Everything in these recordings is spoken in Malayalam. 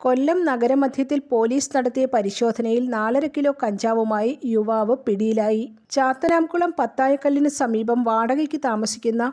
കൊല്ലം നഗരമധ്യത്തിൽ പോലീസ് നടത്തിയ പരിശോധനയിൽ നാലര കിലോ കഞ്ചാവുമായി യുവാവ് പിടിയിലായി. ചാത്തനാംകുളം പത്തായക്കല്ലിന് സമീപം വാടകയ്ക്ക് താമസിക്കുന്ന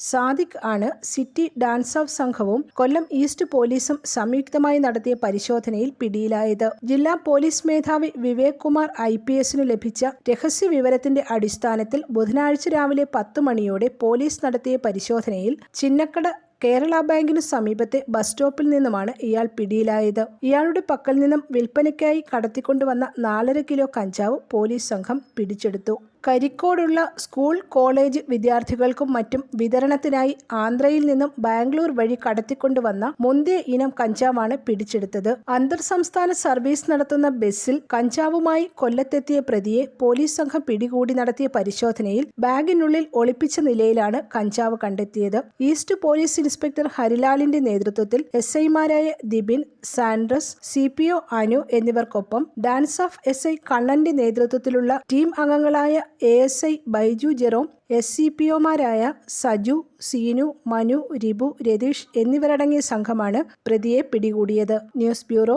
സാദിഖ് ആണ് സിറ്റി ഡാൻസ് ഓഫ് സംഘവും കൊല്ലം ഈസ്റ്റ് പോലീസും സംയുക്തമായി നടത്തിയ പരിശോധനയിൽ പിടിയിലായത്. ജില്ലാ പോലീസ് മേധാവി വിവേക് കുമാർ ഐ പി എസിന് ലഭിച്ച രഹസ്യ വിവരത്തിന്റെ അടിസ്ഥാനത്തിൽ ബുധനാഴ്ച രാവിലെ പത്ത് മണിയോടെ പോലീസ് നടത്തിയ പരിശോധനയിൽ ചിന്നക്കട കേരള ബാങ്കിന് സമീപത്തെ ബസ് സ്റ്റോപ്പിൽ നിന്നുമാണ് ഇയാൾ പിടിയിലായത്. ഇയാളുടെ പക്കൽ നിന്നും വിൽപ്പനയ്ക്കായി കടത്തിക്കൊണ്ടുവന്ന നാലര കിലോ കഞ്ചാവ് പോലീസ് സംഘം പിടിച്ചെടുത്തു. കരിക്കോടുള്ള സ്കൂൾ കോളേജ് വിദ്യാർത്ഥികൾക്കും മറ്റും വിതരണത്തിനായി ആന്ധ്രയിൽ നിന്നും ബാംഗ്ലൂർ വഴി കടത്തിക്കൊണ്ടുവന്ന മുന്തിയ ഇനം കഞ്ചാവാണ് പിടിച്ചെടുത്തത്. അന്തർ സംസ്ഥാന സർവീസ് നടത്തുന്ന ബസ്സിൽ കഞ്ചാവുമായി കൊല്ലത്തെത്തിയ പ്രതിയെ പോലീസ് സംഘം പിടികൂടി നടത്തിയ പരിശോധനയിൽ ബാഗിനുള്ളിൽ ഒളിപ്പിച്ച നിലയിലാണ് കഞ്ചാവ് കണ്ടെത്തിയത്. ഈസ്റ്റ് പോലീസ് ഇൻസ്പെക്ടർ ഹരിലാലിന്റെ നേതൃത്വത്തിൽ എസ് ഐമാരായ Dibin Sandras C P O Anu എന്നിവർക്കൊപ്പം ഡാൻസ് ഓഫ് എസ് ഐ കണ്ണന്റെ നേതൃത്വത്തിലുള്ള ടീം അംഗങ്ങളായ A S I Baiju Jerome S C P ഒമാരായ Saju Seenu Manu Ribu Ratheesh എന്നിവരടങ്ങിയ സംഘമാണ് പ്രതിയെ പിടികൂടിയത്. News bureau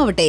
ആവട്ടെ